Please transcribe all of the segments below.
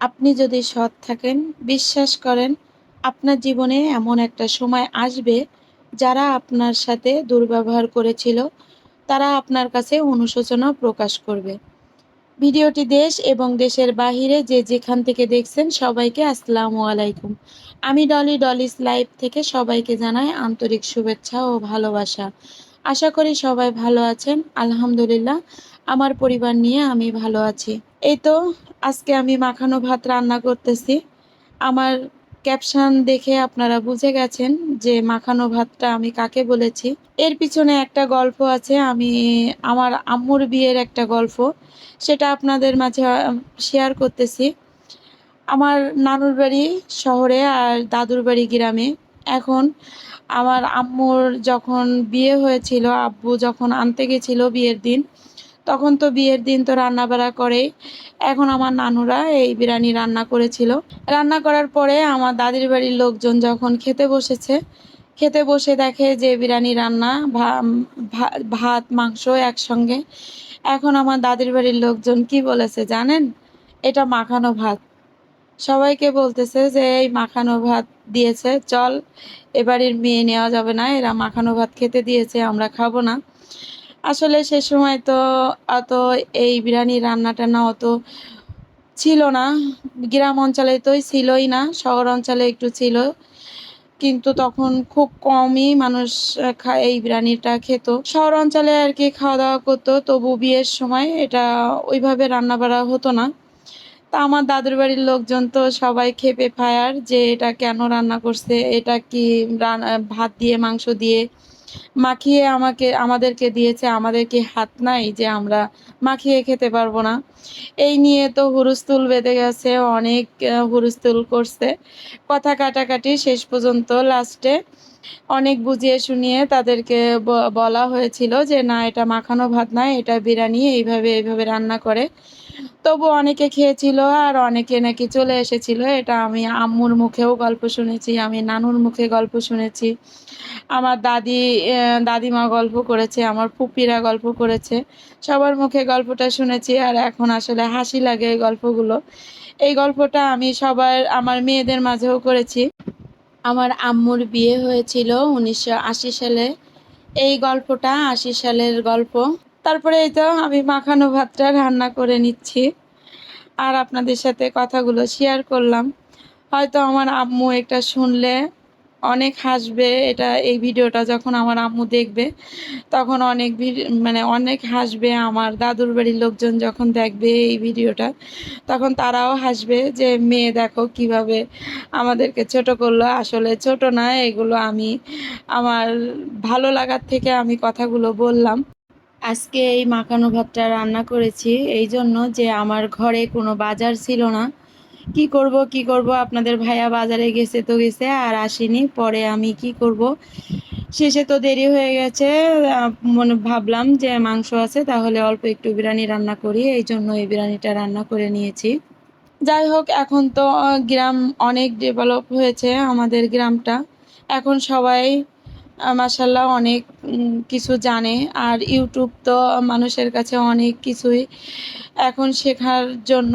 আপনি যদি সৎ থাকেন, বিশ্বাস করেন, আপনার জীবনে এমন একটা সময় আসবে যারা আপনার সাথে দুর্ব্যবহার করেছিল, তারা আপনার কাছে অনুশোচনা প্রকাশ করবে। ভিডিওটি দেশ এবং দেশের বাহিরে যে যেখান থেকে দেখছেন সবাইকে আসসালামু আলাইকুম। আমি ডলি ডলিস লাইভ থেকে সবাইকে জানাই আন্তরিক শুভেচ্ছা ও ভালোবাসা। আশা করি সবাই ভালো আছেন। আলহামদুলিল্লাহ, আমার পরিবার নিয়ে আমি ভালো আছি। এই তো, আজকে আমি মাখানো ভাত রান্না করতেছি। আমার ক্যাপশন দেখে আপনারা বুঝে গেছেন যে মাখানো ভাতটা আমি কাকে বলেছি। এর পিছনে একটা গল্প আছে, আমি আমার আম্মুর বিয়ের একটা গল্প, সেটা আপনাদের মাঝে শেয়ার করতেছি। আমার নানুর বাড়ি শহরে আর দাদুর বাড়ি গ্রামে। এখন আমার আম্মুর যখন বিয়ে হয়েছিল, আব্বু যখন আনতে গেছিল বিয়ের দিন তখন তো বিয়ের দিন তো রান্না বাড়া করে এখন আমার নানুরা এই বিরিয়ানি রান্না করেছিল। রান্না করার পরে আমার দাদির বাড়ির লোকজন যখন খেতে বসেছে, খেতে বসে দেখে যে বিরিয়ানি রান্না ভাত, মাংস একসঙ্গে। এখন আমার দাদির বাড়ির লোকজন কি বলেছে জানেন? এটা মাখানো ভাত। সবাইকে বলতেছে যে, এই মাখানো ভাত দিয়েছে, চল এবাড়ির মেয়ে নেওয়া যাবে না, এরা মাখানো ভাত খেতে দিয়েছে, আমরা খাব না। আসলে সে সময় তো অত এই বিরিয়ানি রান্না টান্না অত ছিল না। গ্রাম অঞ্চলে তো ছিলই না, শহর অঞ্চলে একটু ছিল। কিন্তু তখন খুব কমই মানুষ এই বিরিয়ানিটা খেত। শহর অঞ্চলে আর কি খাওয়া দাওয়া করতো, তবু বিয়ের সময় এটা ওইভাবে রান্না বাড়া হতো না। তা আমার দাদুর বাড়ির লোকজন তো সবাই খেপে ফায়ার যে এটা কেন রান্না করছে, এটা কি ভাত দিয়ে, মাংস দিয়ে মাখিয়ে আমাকে, আমাদেরকে দিয়েছে আমাদের কি হাত নাই যে আমরা মাখিয়ে খেতে পারব না। এই নিয়ে তো হুরুস্তুল বেঁধে গেছে, অনেক হুরুস্তুল করছে। কথা কাটাকাটি শেষ পর্যন্ত লাস্টে অনেক বুঝিয়ে শুনিয়ে তাদেরকে বলা হয়েছিল যে, না, এটা মাখানো ভাত নয় এটা বিরিয়ানি, এইভাবে এইভাবে রান্না করে তবু অনেকে খেয়েছিল আর অনেকে নাকি চলে এসেছিল। এটা আমি আম্মুর মুখেও গল্প শুনেছি, আমি নানুর মুখে গল্প শুনেছি। আমার দাদি দাদিমা গল্প করেছে, আমার পুপিরা গল্প করেছে। সবার মুখে গল্পটা শুনেছি আর এখন আসলে হাসি লাগে এই গল্পগুলো। এই গল্পটা আমি সবার, আমার মেয়েদের মাঝেও করেছি। আমার আম্মুর বিয়ে হয়েছিল উনিশশো আশি সালে। এই গল্পটা আশি সালের গল্প। তারপরে এই তো আমি মাখানো ভাতটা রান্না করে নিচ্ছি। আর আপনাদের সাথে কথাগুলো শেয়ার করলাম। হয়তো আমার আম্মু এটা শুনলে অনেক হাসবে, এটা এই ভিডিওটা যখন আমার আম্মু দেখবে, তখন অনেক মানে অনেক হাসবে। আমার দাদুর বাড়ির লোকজন যখন দেখবে এই ভিডিওটা, তখন তারাও হাসবে যে, মেয়ে দেখো কীভাবে আমাদেরকে ছোট করল। আসলে ছোট না, এগুলো আমি আমার ভালো লাগার থেকে আমি কথাগুলো বললাম। আজকে এই মাখানো ভাতটা রান্না করেছি। এই জন্য যে আমার ঘরে কোনো বাজার ছিল না। কি করব কি করব? আপনাদের ভাইয়া বাজারে গেছে তো গেছে, আর আসেনি। পরে আমি কি করব? শেষে তো দেরি হয়ে গেছে। মনে ভাবলাম যে মাংস আছে, তাহলে অল্প একটু বিরিয়ানি রান্না করি। এই জন্য এই বিরিয়ানিটা রান্না করে নিয়েছি। যাই হোক, এখন তো গ্রাম অনেক ডেভেলপ হয়েছে আমাদের গ্রামটা। এখন সবাই মাসাল্লাহ অনেক কিছু জানে। আর ইউটিউব তো মানুষের কাছে অনেক কিছুই এখন শেখার জন্য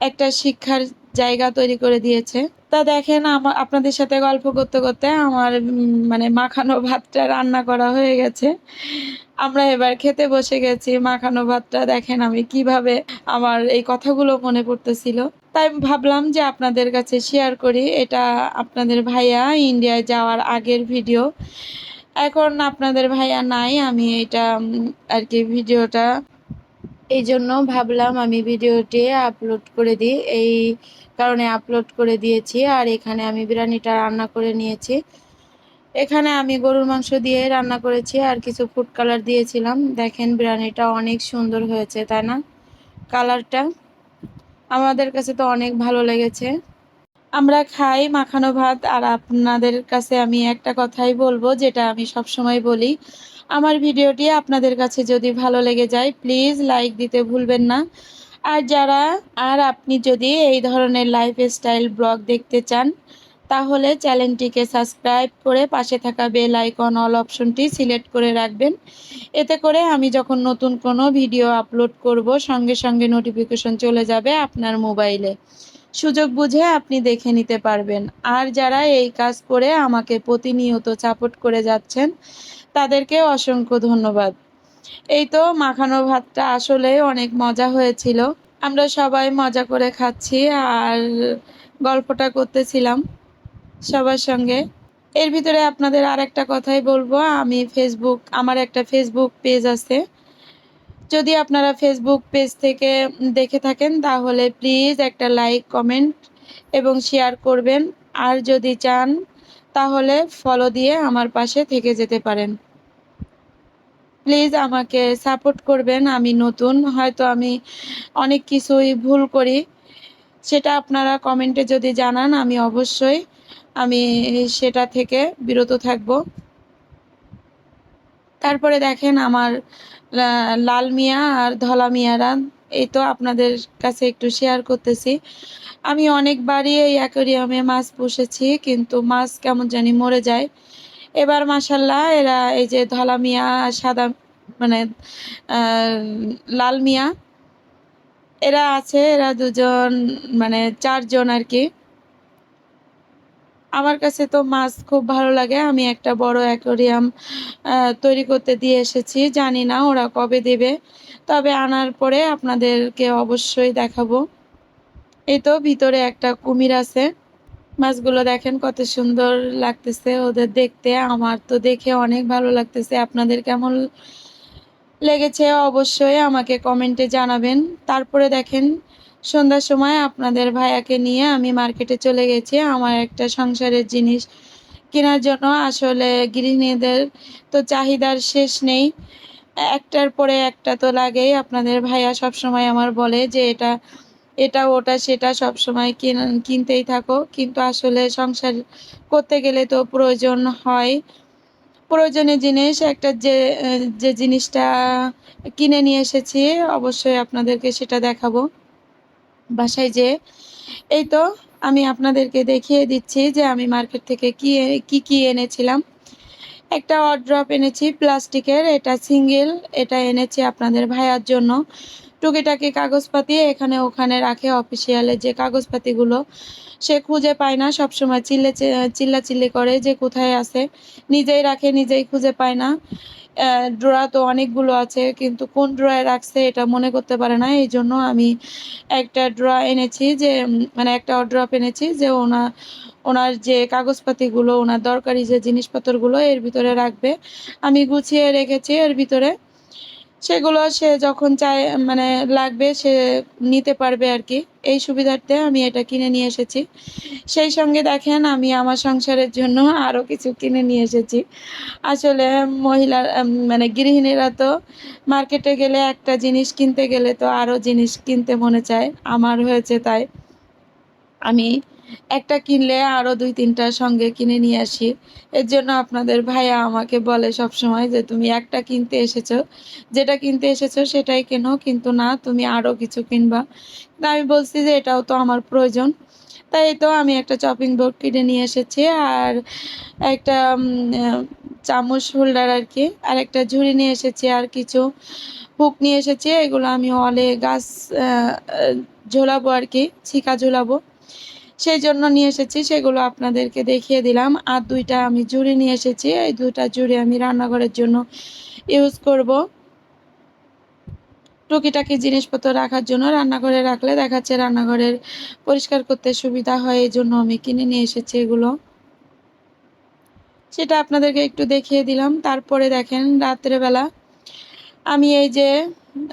একটা শিক্ষার জায়গা তৈরি করে দিয়েছে। তা দেখেন আমার আপনাদের সাথে গল্প করতে করতে আমার মানে মাখানো ভাতটা রান্না করা হয়ে গেছে। আমরা এবার খেতে বসে গেছি। মাখানো ভাতটা দেখেন আমি কীভাবে আমার এই কথাগুলো মনে পড়তেছিল। তাই ভাবলাম যে আপনাদের কাছে শেয়ার করি। এটা আপনাদের ভাইয়া ইন্ডিয়ায় যাওয়ার আগের ভিডিও। এখন আপনাদের ভাইয়া নাই, আমি এটা আর কি ভিডিওটা, এই জন্য ভাবলাম আমি ভিডিওটি আপলোড করে দিই। এই কারণে আপলোড করে দিয়েছি। আর এখানে আমি বিরিয়ানিটা রান্না করে নিয়েছি। এখানে আমি গরুর মাংস দিয়ে রান্না করেছি আর কিছু ফুড কালার দিয়েছিলাম। দেখেন বিরিয়ানিটা অনেক সুন্দর হয়েছে, তাই না? কালারটা আমাদের কাছে তো অনেক ভালো লেগেছে। আমরা খাই মাখানো ভাত আর আপনাদের কাছে আমি একটা কথাই বলব, যেটা আমি সব সময় বলি। আমার ভিডিওটি আপনাদের কাছে যদি ভালো লেগে যায় প্লিজ লাইক দিতে ভুলবেন না। আর যারা, আর আপনি যদি এই ধরনের লাইফ স্টাইল ব্লগ দেখতে চান, তাহলে চ্যানেলটিকে সাবস্ক্রাইব করে পাশে থাকা বেল আইকন অল অপশনটি সিলেক্ট করে রাখবেন। এতে করে আমি যখন নতুন কোনো ভিডিও আপলোড করব, সঙ্গে সঙ্গে নোটিফিকেশন চলে যাবে আপনার মোবাইলে সুযোগ বুঝে আপনি দেখে নিতে পারবেন। আর যারা এই কাজ করে আমাকে প্রতিনিয়ত সাপোর্ট করে যাচ্ছেন, তাদেরকে অসংখ্য ধন্যবাদ। এই তো মাখানো ভাতটা আসলে অনেক মজা হয়েছিল। আমরা সবাই মজা করে খাচ্ছি আর গল্পটা করতেছিলাম সবার সঙ্গে। এর ভিতরে আপনাদের আর একটা কথাই বলব, আমি ফেসবুক আমার একটা ফেসবুক পেজ আছে। যদি আপনারা ফেসবুক পেজ থেকে দেখে থাকেন, তাহলে প্লিজ একটা লাইক কমেন্ট এবং শেয়ার করবেন। আর যদি চান, তাহলে ফলো দিয়ে আমার পাশে থেকে যেতে পারেন। প্লিজ আমাকে সাপোর্ট করবেন, আমি নতুন, হয়তো আমি অনেক কিছুই ভুল করি। সেটা আপনারা কমেন্টে যদি জানান, আমি অবশ্যই, আমি সেটা থেকে বিরত থাকব। তারপরে দেখেন আমার লাল মিয়া আর ধলা মিয়ারা, এই তো আপনাদের কাছে একটু শেয়ার করতেছি। আমি অনেকবারই এই অ্যাকোরিয়ামে মাছ পুষেছি, কিন্তু মাছ কেমন জানি মরে যায়। এবার মাসাল্লাহ এরা এই যে ধলা মিয়া, সাদা মানে লাল মিয়া, এরা আছে, এরা দুজন মানে চারজন আর কি। আমার কাছে তো মাছ খুব ভালো লাগে। আমি একটা বড় অ্যাকোরিয়াম তৈরি করতে দিয়ে এসেছি। জানি না ওরা কবে দেবে। তবে আনার পরে আপনাদেরকে অবশ্যই দেখাবো। এই তো ভিতরে একটা কুমির আছে। মাছগুলো দেখেন কত সুন্দর লাগতেছে। ওদের দেখতে, আমার তো দেখে অনেক ভালো লাগতেছে। আপনাদের কেমন লেগেছে অবশ্যই আমাকে কমেন্টে জানাবেন। তারপরে দেখেন, সন্ধ্যার সময় আপনাদের ভাইয়াকে নিয়ে আমি মার্কেটে চলে গেছি। আমার একটা সংসারের জিনিস কেনার জন্য। আসলে গৃহিণীদের তো চাহিদার শেষ নেই। একটার পরে একটা তো লাগেই। আপনাদের ভাইয়া সবসময় আমার বলে যে, এটা এটা, ওটা, সেটা সবসময় কিনতেই থাকো। কিন্তু আসলে সংসার করতে গেলে তো প্রয়োজন হয়। প্রয়োজনীয় জিনিস, একটা যে যে জিনিসটা কিনে নিয়ে এসেছি, অবশ্যই আপনাদেরকে সেটা দেখাবো। বাসায় যে, এই তো আমি আপনাদেরকে দেখিয়ে দিচ্ছি যে আমি মার্কেট থেকে কি কি কি এনেছিলাম। একটা অড্রপ এনেছি, প্লাস্টিকের, এটা সিঙ্গেল এটা এনেছি আপনাদের ভাইয়ার জন্য। টুকিটাকি কাগজপাতি এখানে ওখানে রাখে অফিসিয়ালে যে কাগজপাতিগুলো সে খুঁজে পায় না, সবসময় চিল্লে চিল্লা চিল্লি করে যে কোথায় আছে। নিজেই রাখে, নিজেই খুঁজে পায় না। ড্রয়া তো অনেকগুলো আছে, কিন্তু কোন ড্রয়ে রাখছে এটা মনে করতে পারে না। এই জন্য আমি একটা ড্রয়া এনেছি যে মানে একটা ড্রপ এনেছি যে ওনা, ওনার যে কাগজপাতিগুলো, ওনার দরকারি যে জিনিসপত্রগুলো এর ভিতরে রাখবে। আমি গুছিয়ে রেখেছি এর ভিতরে। সেগুলো সে যখন চায় মানে লাগবে সে নিতে পারবে আর কি। এই সুবিধার্থে আমি এটা কিনে নিয়ে এসেছি। সেই সঙ্গে দেখেন আমি আমার সংসারের জন্য আরও কিছু কিনে নিয়ে এসেছি। আসলে মহিলা মানে গৃহিণীরা তো মার্কেটে গেলে একটা জিনিস কিনতে গেলে তো আরও জিনিস কিনতে মনে চায়। আমার হয়েছে তাই। আমি একটা কিনলে আরও দুই তিনটার সঙ্গে কিনে নিয়ে আসি। এর জন্য আপনাদের ভাইয়া আমাকে বলে সব সময় যে, তুমি একটা কিনতে এসেছ। যেটা কিনতে এসেছ সেটাই কেনো, কিন্তু না, তুমি আরও কিছু কিনবা। তা আমি বলছি যে, এটাও তো আমার প্রয়োজন। তাই তো আমি একটা চপিং বোর্ড কিনে নিয়ে এসেছি আর একটা চামচ হোল্ডার আর কি, আর একটা ঝুড়ি নিয়ে এসেছি আর কিছু হুক নিয়ে এসেছি। এগুলো আমি অলে গাছ ঝোলাবো আর কি, ছিকা ঝোলাবো। সেই জন্য নিয়ে এসেছি, সেগুলো আপনাদেরকে দেখিয়ে দিলাম। আর দুইটা আমি জুড়ি নিয়ে এসেছি, এই দুইটা জুড়ি আমি রান্নাঘরের জন্য ইউজ করব। টুকিটাকি জিনিসপত্র রাখার জন্য রান্নাঘরে রাখলে দেখাচ্ছে রান্নাঘরের পরিষ্কার করতে সুবিধা হয়, এই জন্য আমি কিনে নিয়ে এসেছি এগুলো। সেটা আপনাদেরকে একটু দেখিয়ে দিলাম। তারপরে দেখেন রাত্রেবেলা আমি এই যে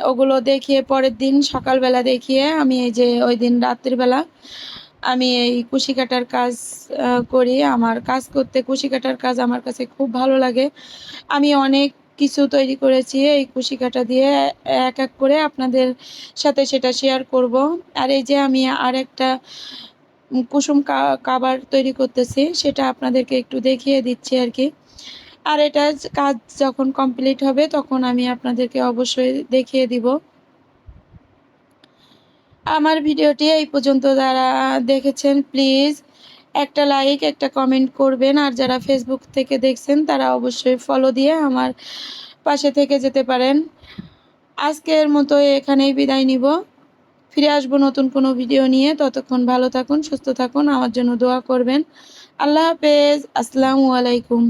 ওগুলো দেখিয়ে পরের দিন সকালবেলা দেখিয়ে আমি এই যে ওই দিন রাত্রিবেলা আমি এই কুশি কাটার কাজ করি। আমার কাজ করতে কুশি কাটার কাজ আমার কাছে খুব ভালো লাগে। আমি অনেক কিছু তৈরি করেছি এই কুশি কাটা দিয়ে, এক এক করে আপনাদের সাথে সেটা শেয়ার করব। আর এই যে আমি আর একটা কুসুম কাবার তৈরি করতেছি, সেটা আপনাদেরকে একটু দেখিয়ে দিচ্ছি আর কি। আর এটা কাজ যখন কমপ্লিট হবে, তখন আমি আপনাদেরকে অবশ্যই দেখিয়ে দিব। আমার ভিডিওটি এই পর্যন্ত যারা দেখেছেন প্লিজ একটা লাইক একটা কমেন্ট করবেন। আর যারা ফেসবুক থেকে দেখছেন, তারা অবশ্যই ফলো দিয়ে আমার পাশে থেকে যেতে পারেন। আজকের মতো এখানেই বিদায় নিব। ফিরে আসব নতুন কোনো ভিডিও নিয়ে। ততক্ষণ ভালো থাকুন, সুস্থ থাকুন, আমার জন্য দোয়া করবেন। আল্লাহ হাফেজ। আসসালামু আলাইকুম।